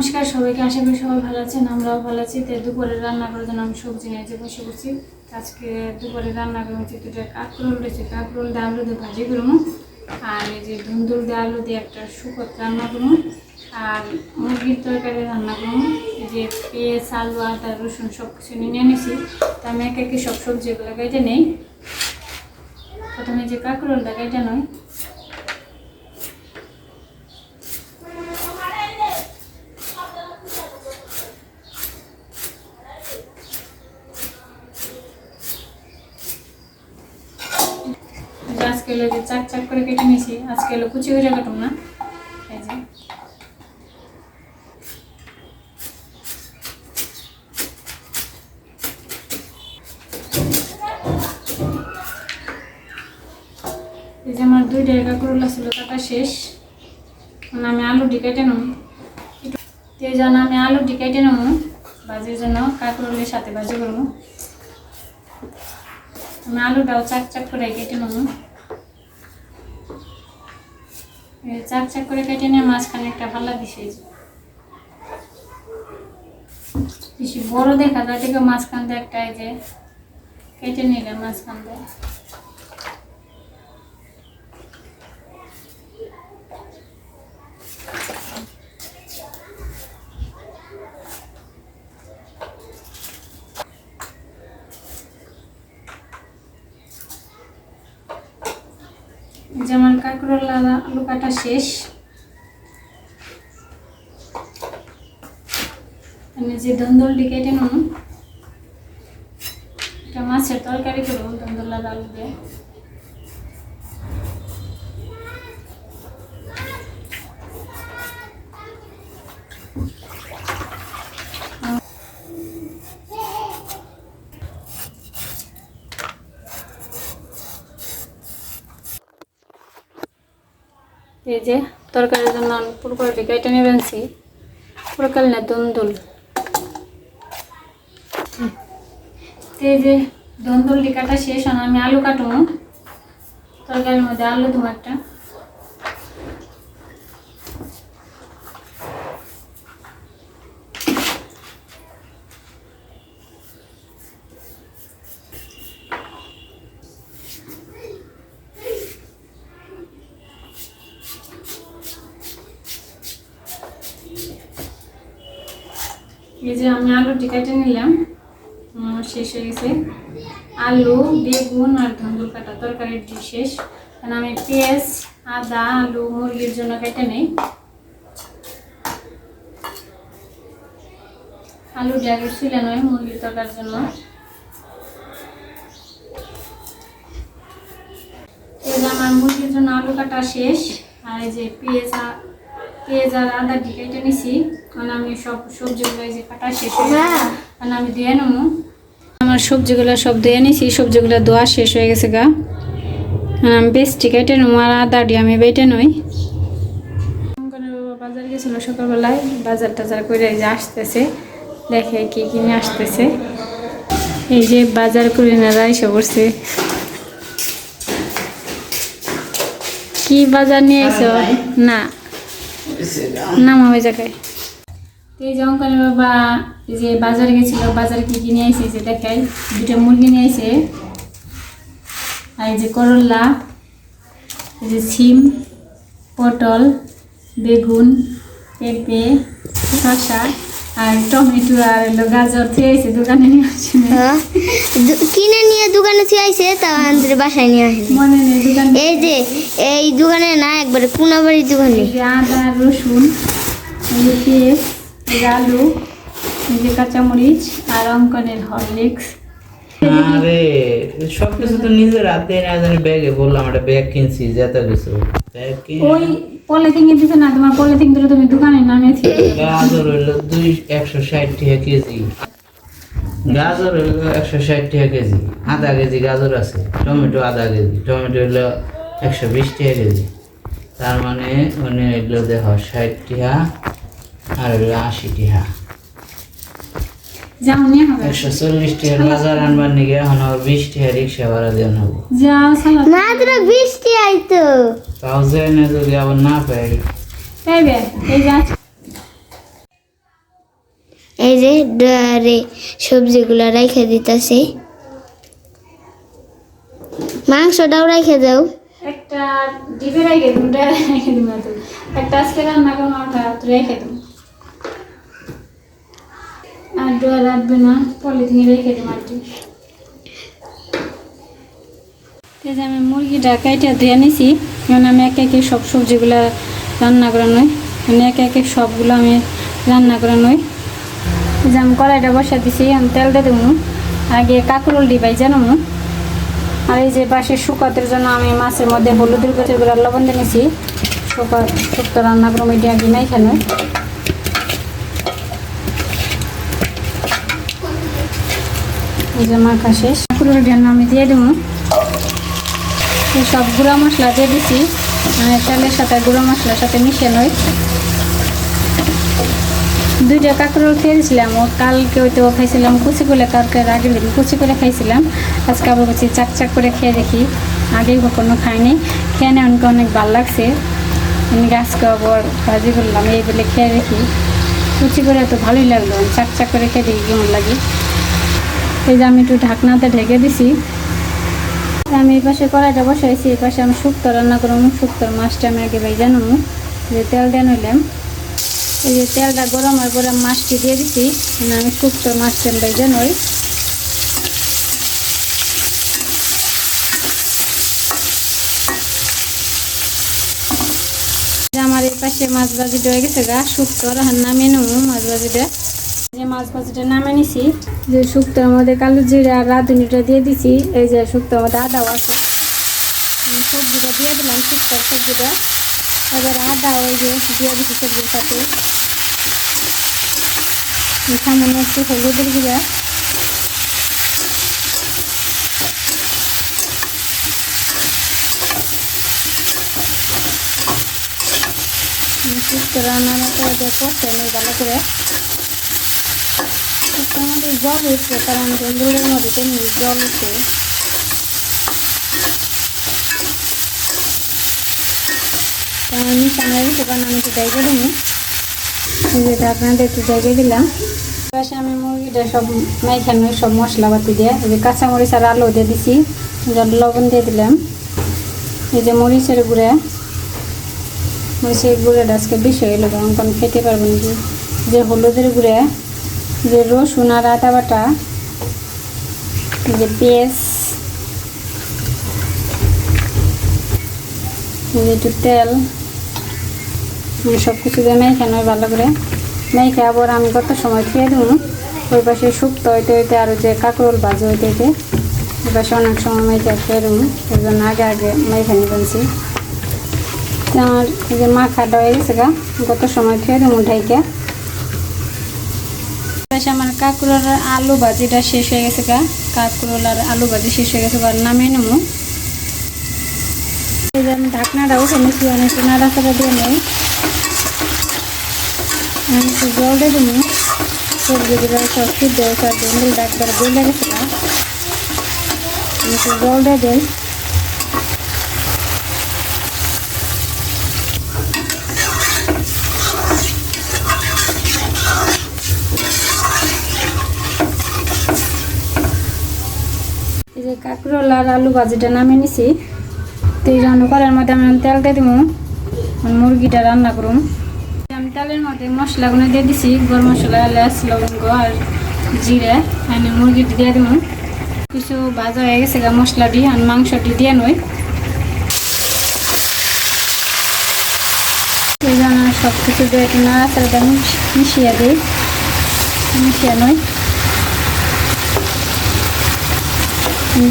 নমস্কার, সবাইকে আশা করি সবাই ভালো আছেন, আমরাও ভালো আছি। তো দুপুরে রান্না করার জন্য আমি সবজি নিয়ে যে বসে বসি আজকে দুপুরে রান্না করে হচ্ছে দুটো কাঁকরোল রয়েছে, কাঁকরোল দিয়ে আলু দিয়ে ভাজি করব। আর এই যে ধুন্দুল দিয়ে আলু দিয়ে একটা শুকত রান্না করব। আর মুরগির তরকারি রান্না করব। এই যে পেঁয়াজ, আলু, আদা, রসুন সব কিছু নিয়ে নিয়েছি তো আমি একে একে সব সবজিগুলো কেটে নেই। প্রথমে যে কাঁকরোলটা কেটে নয় হলো যে চাক চাক করে কেটে নিয়েছি। আজকে হলো কুচি করে কাটুম না এই যে। এই যে আমার দুই দুইটা কাঁকরোলা ছিল কাটা শেষ। মানে আমি আলুটি কেটে নেব। এই জন্য আমি আলুটি কেটে নেব। ভাজির জন্য কাঁকরোলের সাথে ভাজি করব। আমি আলুটাও চাক চাক করে কেটে নেব এই চাক চাক করে কেটে নিয়ে মাঝখানে একটা ভাল্লা দিছে বড় দেখা যায় মাঝখান দিয়ে একটা এই যে কেটে নিলে মাঝখান দিয়ে। যে আমার লাদা আলু কাটা শেষ। আমি যে ধন্দলটি কেটে নেব, এটা মাছের তরকারি করব দন্দল লাদা আলু দিয়ে এই যে তরকারির জন্য আমি পুরোপুরি কেটে নেবেনছি পুরোকাল না, দন্দুল। এই যে দন্দুলটি কাটা শেষ আমি আলু কাটবো। তরকারির মধ্যে আলু দেবো একটা এই যে আমি আলুটি কেটে নিলাম আমার শেষ হয়ে গেছে আলু বেগুন আর ধন্দুল কাটা ডিশ শেষ। কারণ আমি পেঁয়াজ আদা আলু মুরগির জন্য কেটে নেই। আলু আগে ছিল নয় মুরগির তরকার জন্য। আমার মুরগির জন্য আলু কাটা শেষ। আর এই যে পেঁয়াজ পেঁয়াজ আর আদা কেটে নিছি। কারণ আমি সব সবজিগুলো এই যে কাটা শেষ হয়ে কারণ আমি দিয়ে নেব। আমার সবজিগুলো সব দিয়ে নিছি সবজিগুলো ধোয়া শেষ হয়ে গেছে গা। বেশটি কেটে নেব আর আদা দিয়ে আমি বেটে নই। বাজার গেছিল সকালবেলায় বাজার টাজার করে যে আসতেছে দেখে কি কিনে আসতেছে। এই যে বাজার করে না এসে পড়ছে। কি বাজার নিয়ে এসো? না। নাম ওই জায়গায়। এই যে অঙ্কনের বাবা যে বাজার গেছিল বাজার কি কিনে নিয়ে এসে যে দেখাই। দুটো মুরগি নিয়ে এসে। আর এই যে করলা এই যে সিম পটল বেগুন পেঁপে শসা আর টমেটো আর হলো গাজর থেকে দোকানে নিয়ে আসে হ্যাঁ। কিনে নিয়ে দোকানে আইছে তা আমাদের বাসায় নিয়ে আসেনি মনে নেই দোকান। এই যে এই দোকানে না একবারে কোনাবাড়ির দোকানে। আদা রসুন এই যে পেঁয়াজ আলু এই যে কাঁচামরিচ আর অঙ্কনের হরলিক্স। আরে সব কিছু তো নিজের হাতে না জানি ব্যাগে বললাম একটা ব্যাগ কিনছি যত কিছু ওই পলিথিন এ দিছে না তোমার পলিথিন ধরে তুমি দোকানে নামিয়েছি। গাজর হইল দুই একশো ষাট টাকা কেজি। গাজর হইল একশো ষাট টাকা কেজি। আধা কেজি গাজর আছে টমেটো আধা কেজি টমেটো হইল একশো বিশ টাকা কেজি। তার মানে মানে হইল দেখ ষাট টাকা আর হইল আশি টাকা। একশো চল্লিশ টাকার বাজার আনবার নিগে এখন আবার বিশ টাকা রিক্সা ভাড়া দেওয়া নেব। যাও সালা মাত্র বৃষ্টি আইতো তাও যায় না যদি আবার না পাই। এই যে। আজ- এই যে ডয়ারে সবজিগুলো রাইখে দিতেছে। মাংসটাও রাইখে দাও। একটা ডিবে রেখে দিন রেখে দিন একটা আজকে রান্না করব রেখে দিন আর ডোয়া রাখবে না, পলিথিনে রেখে দিন মাটি। আমি মুরগিটা কাইটা ধুয়ে নিছি, এখন আমি একে একে সব সবজিগুলো রান্না করে নই। মানে একে একে সবগুলো আমি রান্না করে নই। যে আমি কড়াইটা বসা দিছি, আমি তেল দিয়ে দেবো। আগে কাঁকরোল ডিবাই জানো? আর এই যে পাশে শুকাতের জন্য আমি মাছের মধ্যে হলুদের গুঁড়ো গুঁড়ো লবণ দিয়ে নিয়েছি শুকা শুক্তো রান্না করে মিডিয়া আগে নাই। এখানে এই যে মাখা শেষ। পুরো ঢেন আমি দিয়ে দেবো। সব গুঁড়া মশলা দিয়ে দিছি। মানে তেলের সাথে গুঁড়ো মশলার সাথে মিশিয়ে নয় দুইটা কাঁকরোল খেয়েছিলাম ও কালকে হয়তো খাইছিলাম কুচি করে তরকারি আগের দিন কুচি করে খাইছিলাম। আজকে আবার চাক চাক করে খেয়ে দেখি। আগেই কখনো খাইনি। খেয়ে নেই অনেক অনেক ভালো লাগছে। আজকে আবার ভাজি করলাম, এই বলে খেয়ে দেখি। কুচি করে তো ভালোই লাগল। চাক চাক করে খেয়ে দেখি কেমন লাগে। এই যে আমি একটু ঢাকনাতে ঢেকে দিছি। আমি এই পাশে কড়াইটা বসাইছি, এই পাশে আমি শুক্তো রান্না করব, শুক্তোর মাছটা আমি আগে ভাই জানো যে তেল দিয়ে নিলাম এই যে তেলটা গরম হওয়ার পরে মাছটি দিয়ে দিছি মানে আমি শুক্তো মাছটা তেল ভেজে নই। আমার এই পাশে মাছ ভাজিটা হয়ে গেছে গা শুক্তো আর নামিয়ে মাছ ভাজিটা। যে মাছ ভাজিটা নামে নিছি, যে শুক্তোর মধ্যে কালো জিরা আর রাঁধুনিটা দিয়ে দিছি, এই যে শুক্তোর মধ্যে আদাও আছে। সবজিটা দিয়ে দিলাম শুক্তোর সবজিটা। এবার আদা ওই যে দিয়ে দিছি সবজির সাথে। সামান্য একটু হলুদের গুঁড়া। রান্নার করে দেখো সেমি ভালো করে। শুক্তোর মধ্যে জল উঠছে কারণ জলের মধ্যে তেমনি জল উঠছে আমি সামনে দিতে পারেন আমি একটু জায়গা দিই যেটা আপনাদের একটু জায়গা দিলাম। পাশে আমি মুরগিটা সব মাইখানো সব মশলাপাতি দিয়ে। এই যে কাঁচামরিচ আর আলু দিয়ে দিছি, জল লবণ দিয়ে দিলাম। এই যে মরিচের গুঁড়া, মরিচের গুঁড়াটা আজকে বেশি গেলো, কারণ খেতে পারব নাকি? যে হলুদের গুঁড়া যে রসুন আর আদা বাটা, যে পেঁয়াজ একটু তেল আমি সব কিছু দিয়ে মেখে নয় ভালো করে। মেখে আবার আমি কত সময় খেয়ে দেবো? ওই পাশে শুক্তো হইতে হইতে আরও যে কাঁকরোল বাজে হইতে হইতে, ওই পাশে অনেক সময় মেখে খেয়ে দেবো। ওই জন্য আগে আগে মেখে নিয়ে বলছি আমার যে মাখাটা হয়ে গেছে গা, কত সময় খেয়ে দেবো ঢাইকে পাশে আমার কাঁকরোল আলু ভাজিটা শেষ হয়ে গেছে গা। কাঁকরোল আর আলু ভাজি শেষ হয়ে গেছে আর নামিয়ে নেব। এই যে আমি ঢাকনাটা উঠে নিচ্ছি অনেক নাড়াচাড়া দিয়ে নেই। আমি একটু জল দিয়ে দেবো। সবজিগুলো সব সিদ্ধ সব বেঙ্গল ডাকবার গেছে না আমি একটু জল দিয়ে এই আর আলু ভাজিটা নামিয়ে নিছি। তো এই জন্য করার মধ্যে আমি তেল দিয়ে দিব মুরগিটা রান্না করুন আমি তেলের মধ্যে মশলাগুলো দিয়ে দিছি। গরম মশলা, এলাচ, লবঙ্গ আর জিরে। আমি মুরগিটি দিয়ে দিব কিছু ভাজা হয়ে গেছে গা মশলাটি আর মাংসটি দিয়ে নই। এই জন্য সব কিছু দিয়ে মিশ- মিশিয়ে দিই। মিশিয়ে নই।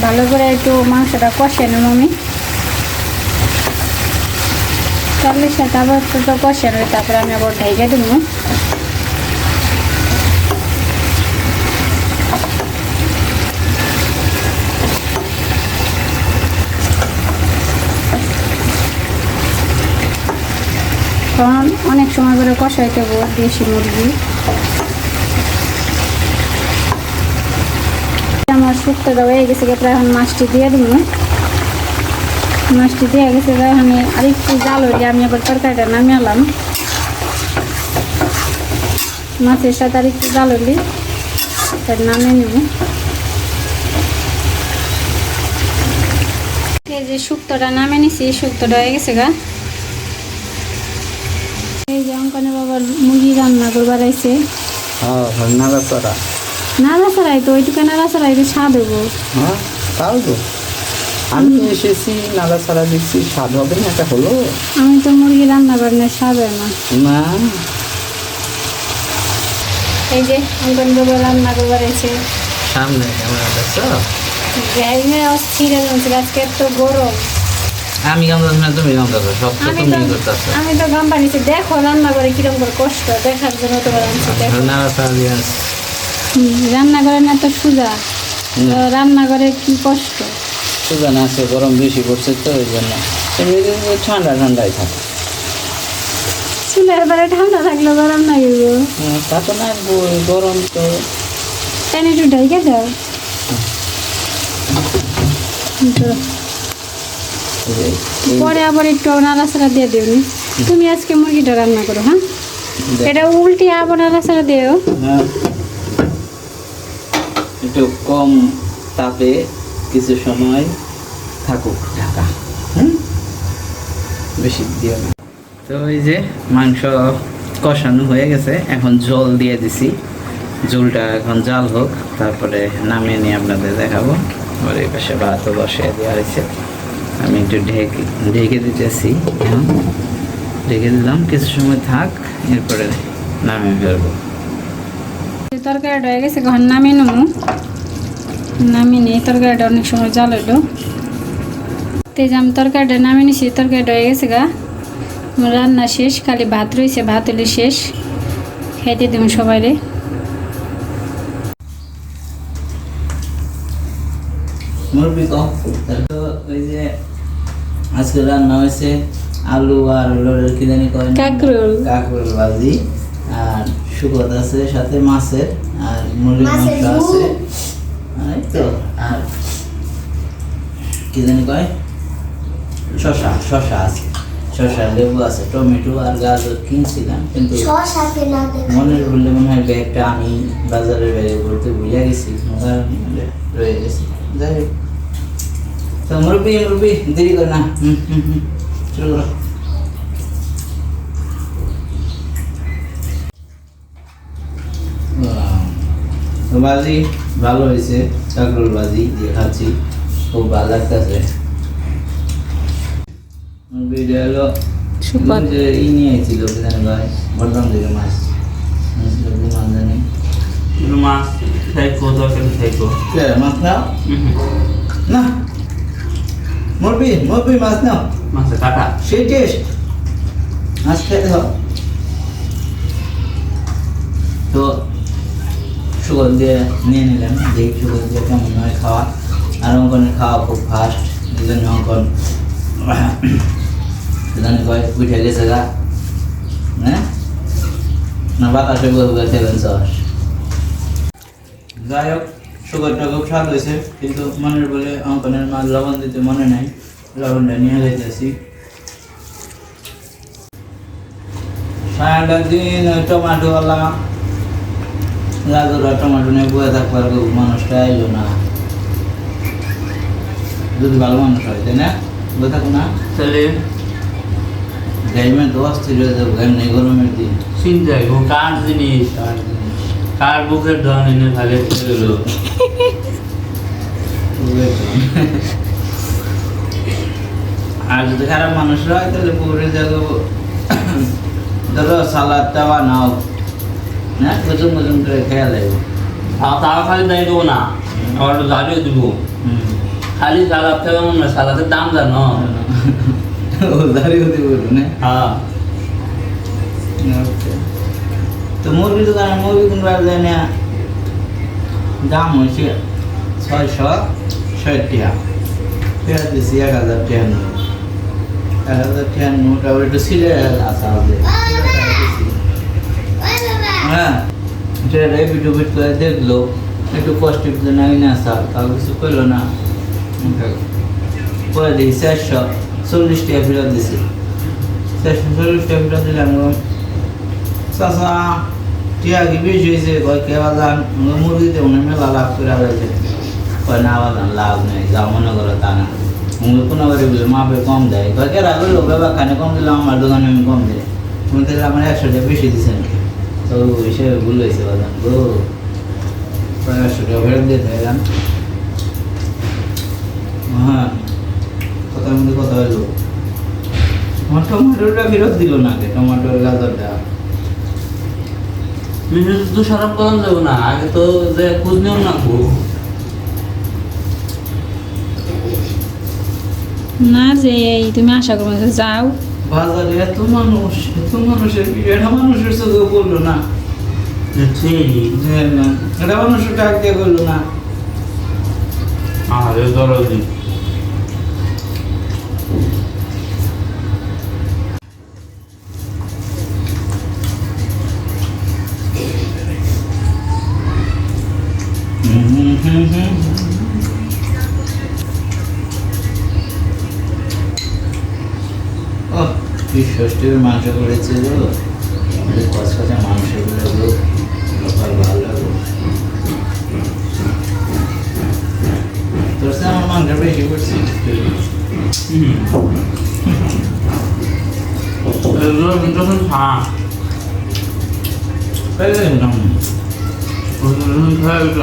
ভালো করে একটু মাংসটা কষে নেব আমি। সাথে আবার একটু কষে নেব, তারপরে আমি আবার ঢেকে দেবো। কারণ অনেক সময় করে কষাইতে হব দেশি মুরগি। শুক্তোটা হয়ে গেছে প্রায় এখন মাছটি দিয়ে দেবো মাছটি দিয়ে গেছে আমি আরেকটু জাল হইলে আমি আবার তরকারিটা নামিয়ে এলাম মাছের সাথে আর একটু জাল হলি তার নামে নেব। এই যে শুক্তটা নামে নিছি, শুক্তটা হয়ে গেছে গা। এই যে অঙ্কনে বাবার মুরগি রান্না করবার আইছে। হ্যাঁ নাড়া চড়া নাড়া ছাড়াই তো ওইটুকু নাড়া ছাড়াই তো স্বাদ হব। হ্যাঁ তাও তো। আমি এসেছি নাড়া ছাড়া দিচ্ছি স্বাদ হবে না এটা হলো। আমি তো মুরগি রান্না করি না স্বাদ হয় না। না। এই যে অঙ্কন বাবা রান্না করবার আইছে সামনে ক্যামেরা দেখছ? গ্যারিমে অস্থির যাচ্ছে আজকে এত গরম। আমি কামড়াচ্ছি না তুমি কামড়াচ্ছো সব তো তুমি করতেছো। আমি তো গাম পানিছি দেখো রান্না করে কীরকম করে কষ্ট দেখার জন্য তো আনছি দেখো। নাড়া ছাড়া দিয়ে রান্না করে না তো সুজা? রান্না করে কি কষ্ট? সুগান আছে গরম বেশি পড়ছে তো ওই জন্য। ঠান্ডা ঠান্ডাই থাকে। চুলের বারে ঠান্ডা থাকলে গরম না গেল তা তো না গরম তো। তাই একটু ঢাইকে দাও। পরে আবার একটু নাড়াচাড়া দিয়ে দিও তুমি আজকে মুরগিটা রান্না করো হ্যাঁ? এটা উল্টে আবার নাড়াচাড়া দিও। হ্যাঁ। একটু কম তাপে কিছু সময় থাকুক ঢাকা। হুম? বেশি দিও না। তো এই যে মাংস কষানো হয়ে গেছে, এখন জল দিয়ে দিছি। ঝোলটা এখন জাল হোক, তারপরে নামিয়ে নিয়ে আপনাদের দেখাবো। আর এই পাশে ভাতও বসিয়ে দেওয়া হয়েছে। আমি একটু ঢেকে ঢেকে দিতেছি ঢেকে দিলাম, কিছু সময় থাক, এরপরে নামিয়ে ফেলব। তরকারিটা হয়ে গেছে ঘর নামিয়ে নেব। নামিয়ে নিয়ে তরকারিটা অনেক সময় জাল হইল। তেজ আমি তরকারিটা নামিয়ে নিছি তরকারিটা হয়ে গেছে গা। রান্না শেষ খালি ভাত রয়েছে ভাত হলে শেষ। খাইতে দেবো সবাই রে ওই যে আজকে রান্না হয়েছে আলু আর হলো কি জানি কয় না? কাঁকরোল। কাঁকরোল ভাজি আর শুকত আছে সাথে মাছের আর মুরগির মাংস আছে। তো আর কি জানি কয়? শশা শশা আছে। শশা লেবু আছে টমেটো আর গাজর কিনছিলাম কিন্তু মনের বললে মনে হয় ব্যাগটা আমি বাজারের করতে ভুলে গেছি রয়ে গেছি। যাই হোক। তো মুরব্বি মুরব্বি দেরি করে না। হুম হুম হুম। শুরু করো। তো বাজি ভালো হয়েছে কাকরোল বাজি দিয়ে খাচ্ছি। খুব ভালো লাগতেছে। হলো যে ই নিয়ে আইছিল জানি ভাই বললাম থেকে মাছ। মাছ জানি। মাছ খাইকো খাইকো মাছ নাও? না। মুরবি মুরবি মাছ নাও। কাটা। সেই টেস্ট মাছ খেতে হবে তো দিয়ে নিয়ে নিলাম সুগল দিয়ে কেমন হয় খাওয়া আর অঙ্কনের খাওয়া খুব ফাস্ট জন্য অঙ্কন উঠে গেছে গা না বাতাসে যাই হোক সুগারটা খুব স্বাদ হয়েছে কিন্তু মনের বলে অঙ্কনের লবণ দিতে মনে নাই লবণটা নিয়ে যাইতেছি সারাটা দিন টমাটোওয়ালা আর টমাটো নিয়ে বয়ে থাকবার মানুষটা এলো না। যদি ভালো মানুষ হয় তাই না? বয়ে থাকো না। তাহলে? গাইমে তো অস্থির হয়ে যাব এমনি গরমের দিন। চিন্তা গো কার জিনিস? কার বুকের ধন এনে ফেলে গেল? আর যদি খারাপ মানুষরা হয় তাহলে পুকুরে যাব। ধরো সালাদটা বানাও না কুচুম কুচুম করে খেয়া লাগবে তাও খালি দাই দেবো না। আবার দাঁড়িয়ে দিব। হুম। খালি সালাদ মনে হয় সালাদের দাম জানো? ও দাঁড়িয়ে দিব না? হ্যাঁ. তো মুরগি দোকানে মুরগি কিনবার যায় না। দাম হয়েছে ছয়শো ষাট টাকা। ফেরত দিচ্ছি এক হাজার টাকা নোট এক হাজার টাকা নোট আবার একটু সিলে আসা হবে হ্যাঁ সেটা ভিডিও বিট করে দেখল একটু কষ্ট জন্য আগে না আসা তাও কিছু করল না। পরে দিই চারশো চল্লিশ টাকা ফেরত দিছি। চারশো চল্লিশ টাকা ফেরত দিলাম চাষা টিয়া কি বেশি হয়েছে? কয় কে বাজান মুরগিতে মনে মেলা লাভ করে আলাইছে। কয় না বাজান লাভ নেই যা মনে করো তা না। মুরগি কোনো বাড়ি বলে মাপে কম দেয়। কয় কেরা বলল বাবা খানে কম দিলাম আমার দোকানে আমি কম দিই। তুমি তাহলে আমার একশো টাকা বেশি দিচ্ছেন তো হিসেবে ভুল হয়েছে বাজান গো দিয়ে কথার মধ্যে কথা আমার ফেরত দিল না টমেটোর গাজরটা। মিশে তো সারাপ করান যাব না। আগে তো যে খোঁজ নিও না গো না যে তুমি আশা করব যে যাও। বাজারে এত মানুষ এত মানুষের ভিড় এটা মানুষের চোখে বলল না। যে না, এটা মানুষের ডাক দিয়ে বলল না। আরে দরদি ষষ্ঠীর মাংস করেছে কচকচা মাংসগুলো লোকাল ভালো লাগল তোর সাথে আমার মাংস বেশি করছি যখন হ্যাঁ।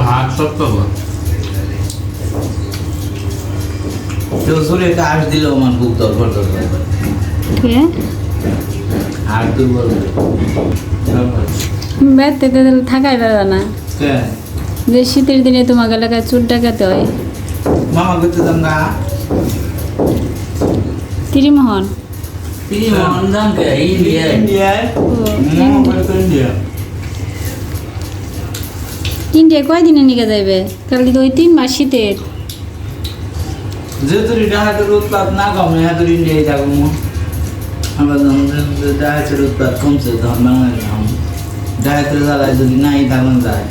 হাত শক্ত কেউ জোরে কাশ দিলেও আমার বুক দরকার দরকার কে আর তাহলে থাকাই পারবে না। যে শীতের দিনে তোমাকে এলাকায় চুল ডাকাতে হয়। মামা করতে যান না। তিরিমোহন। মনজাম কে? মামা করতে ইন্ডিয়া। ইন্ডিয়া কয়দিনে নিয়ে যাইবে? কালি তো ওই তিন মাস শীতের। যেহেতু না কমে ইন্ডিয়ায় থাকব আমরা যখন ডাহাতের উৎপাদ কমছে তখন বাংলাদেশ ডাহাতের জ্বালায় যদি নাই থাকুন যায়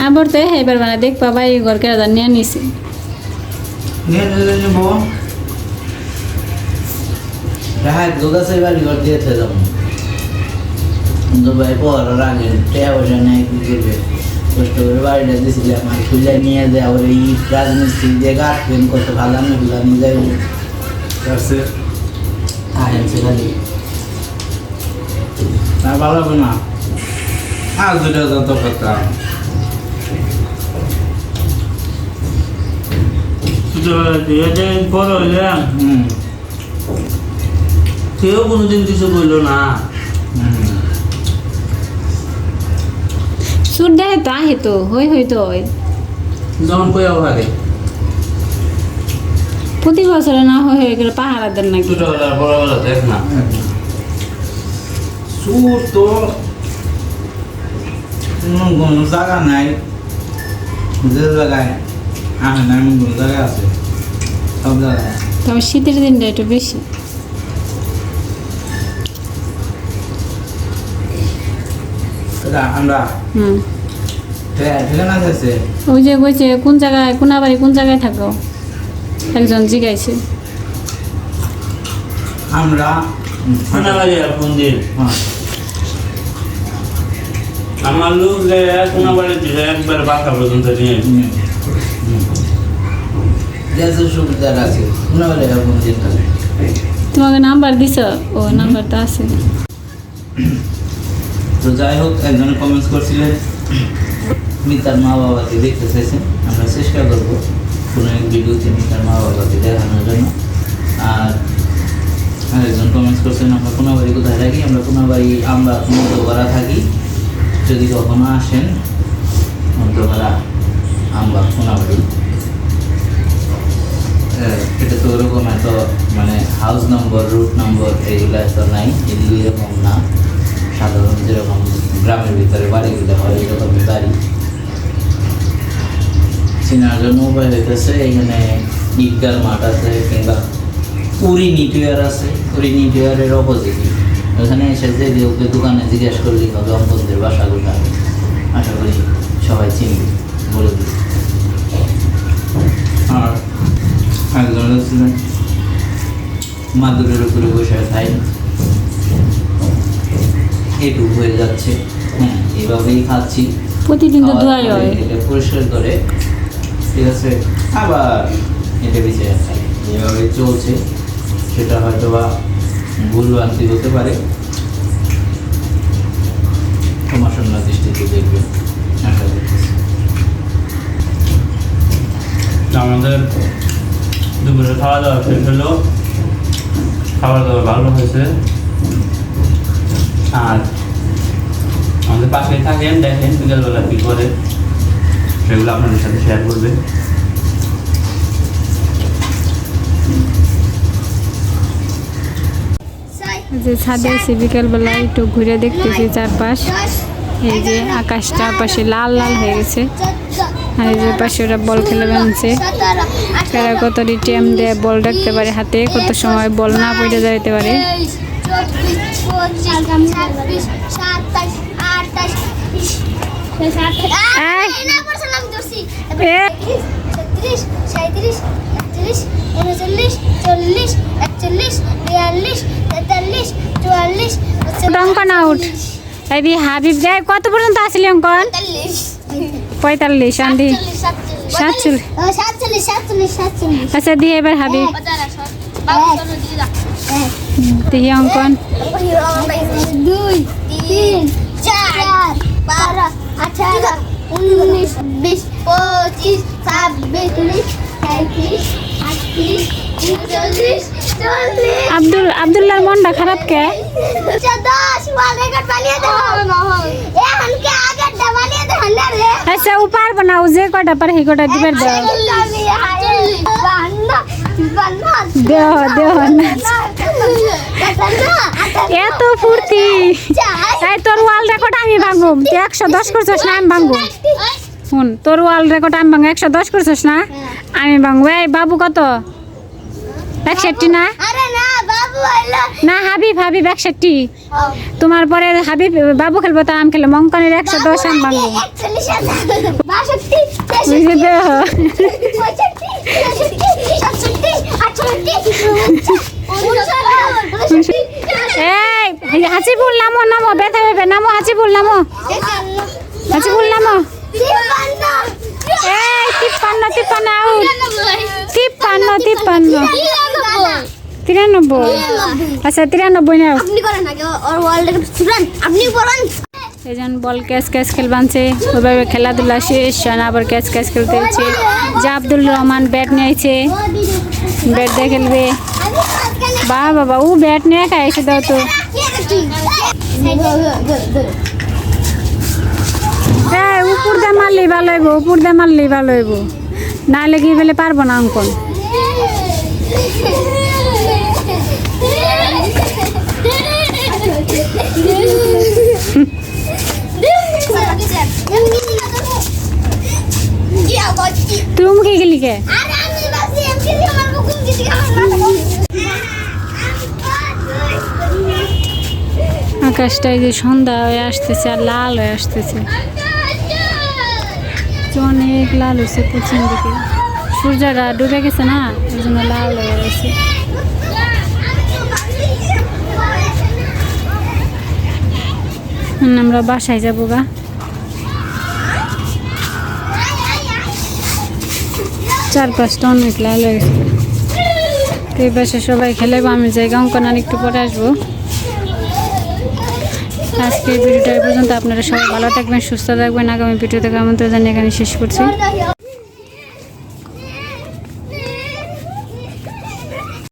আবার তো হ্যাঁ পারবে না দেখ পাবা এই ঘর কেরা নিয়ে নিছে নিয়ে নিয়ে নেব ডাহাত গোগাছে বাড়ি ঘর দিয়েছে যেমন দুবাই পড়ার আগে টাকা পয়সা নেয় কি করবে? কষ্ট করে বাড়িটা দিয়েছিলে আমার খুলে নিয়ে যায় ওর এই রাজমিস্ত্রি দিয়ে গাঁথবেন কত ভালো আমি ফুলানি যাইব। করছে আহেনছে খালি না ভালো হবে না? আর দুটো যত কথা বড় হইলাম হুম। কেউ কোনোদিন কিছু বলল না। সুর দেয় তো আহে তো হই হই তো। যখন ভাগে প্রতি বছরে না হয় গেলে পাহারা দেন নাকি? বড়বেলা দেখ না। সুর তো কোনো জায়গা নাই। যে জায়গায় আহে না এমন কোনো জায়গা আছে। সব জায়গায় তবে শীতের দিনটা একটু বেশি। আমরা হুম। ঠিকানা আছে ওই যে কইছে কোন জায়গায় কোন বাড়ি কোন জায়গায় থাকো? একজন জিগাইছে। আমরা হ্যাঁ। আমার লোক একবার বাসা পর্যন্ত নিয়ে। তোমাকে নাম্বার দিছ ও নাম্বারটা আছে। তো যাই হোক একজন কমেন্টস করছিলেন। মিতার মা বাবাকে দেখতে চাইছেন আমরা চেষ্টা করব। কোনো এক ভিডিওতে মিতার মা বাবাকে দেখানোর জন্য। আর একজন কমেন্টস করছেন, আমরা কোনো বাড়ি কোথায় থাকি? আমরা কোনো বাড়ি আমরা মধ্যপাড়া থাকি। যদি কখনো আসেন, মধ্যপাড়া, আমরা কোনাবাড়ি। এটা তো ওরকম এত মানে হাউস নম্বর রুট নম্বর এগুলো এত নাই। এগুলো এরকম না। সাধারণ যেরকম গ্রামের ভিতরে বাড়িগুলো হয়, এরকমই বাড়ি। চেনার জন্য উপায় হইতেছে এখানে ঈদগার মাঠ আছে কিংবা উরি নিটুয়ার আছে। উরি নিটুয়ারের অপোজিট ওখানে এসে যে কেউকে দোকানে জিজ্ঞেস করলেই হবে অম্পনদের বাসা গোটা আশা করি সবাই চিনবে বলে দিই আর একজন ছিলেন মাদুরের উপরে বসে খাই এটুকু হয়ে যাচ্ছে। হ্যাঁ এইভাবেই খাচ্ছি। প্রতিদিন তো ধোয়াই পরে হয়। এটা পরিষ্কার করে ঠিক আছে? আবার এটা বেঁচে খাই এভাবে চলছে, সেটা হয়তো বা ভুল ভ্রান্তি হতে পারে। ক্ষমাশূন্য দৃষ্টিতে দেখবেন। আশা করতেছি। আমাদের দুপুরে খাওয়া দাওয়া শেষ হলো। খাবার দাওয়া ভালো হয়েছে। আর আমাদের পাশে থাকেন, দেখেন বিকেলবেলা কী করে। সেগুলো আপনাদের সাথে শেয়ার করবে। যে ছাদে এসে বিকেলবেলা একটু ঘুরে দেখতেছি চারপাশ। এই যে আকাশটা পাশে লাল লাল হয়ে গেছে। আর এই যে পাশে ওরা বল খেলে বেড়াচ্ছে তারা কত টিএম দিয়ে বল রাখতে পারে হাতে, কত সময় বল না পড়ে যাইতে পারে। ছত্রিশ সাঁত্রিশ একত্রিশ উনচল্লিশ চল্লিশ একচল্লিশ বিয়াল্লিশ তেতাল্লিশ চুয়াল্লিশ অঙ্কন আউট দি হাবিব দেয় কত পর্যন্ত আসলি অঙ্কন? পঁয়তাল্লিশ। আন্দি সাতচল্লিশ। আচ্ছা দিয়ে এবার হাবিব। দেখি অঙ্কন। দুই তিন চার। বারো আঠারো উনিশ বিশ পঁচিশ ছাব্বিশ সাঁত্রিশ আটত্রিশ উনচল্লিশ চল্লিশ। আব্দুল আব্দুল্লাহর মনটা খারাপ কে? দশ ওয়ার্ল্ড রেকর্ড বানিয়ে দেবো। এখন কে আগেরটা বানিয়ে দেবো না রে? আচ্ছা ও পারব না ও যে কটা পারে সেই কটা দিবার দাও দেহ দেহ না এত ফুর্তি। এই তোর ওয়াল রেকর্ড আমি ভাঙুম তুই একশো দশ করছিস না আমি ভাঙবো। শুন তোর ওয়াল রেকর্ড আমি ভাঙবো একশো দশ করছিস না? আমি ভাঙবো। এই বাবু কত? একষট্টি না? না হাবিব হাবিব একষট্টি। তোমার পরে হাবিব বাবু খেলব তা আমি খেলব। অঙ্কনের একশো দশ আমি ভাঙবো। এই হাসিবুল নামো নামো ব্যথা হবে নামো হাসিবুল নামো। হাসিবুল নামো। এই তিপ্পান্ন তিপ্পান্ন আউট তিপ্পান্ন তিপ্পান্ন তিরানব্বই। আচ্ছা তিরানব্বই নাও। এজন বল ক্যাচ ক্যাচ খেলবানছে। ওইভাবে খেলাধুলা শেষ আর আবার ক্যাচ ক্যাচ খেলতে হচ্ছে যা আব্দুল রহমান ব্যাট নিয়েছে। ব্যাট দিয়ে খেলবে। বা বাবা ও ব্যাট নিয়ে একা এসে দাও তো। হ্যাঁ উপর দিয়ে মারলেই ভালো হইব, উপর দিয়ে মারলেই ভালো হইব। নাহলে গিয়ে ফেলে পারব না অঙ্কন? তুমি কি খেলি কে? আকাশটা এই যে সন্ধ্যা হয়ে আসতেছে আর লাল হয়ে আসতেছে। অনেক লাল হয়েছে পশ্চিম দিকে। সূর্যটা ডুবে গেছে না? ওই জন্য লাল হয়ে গেছে। আমরা বাসায় যাব গা। চার পাঁচটা অনেক লাল হয়ে গেছে। তো এই পাশে সবাই খেলে আমি জায়গা অঙ্কন আর একটু পরে আসব। আজকে ভিডিওটা পর্যন্ত। আপনারা সবাই ভালো থাকবেন, সুস্থ থাকবেন। আগামী ভিডিওতে কেমন জানি এখানে শেষ করছি।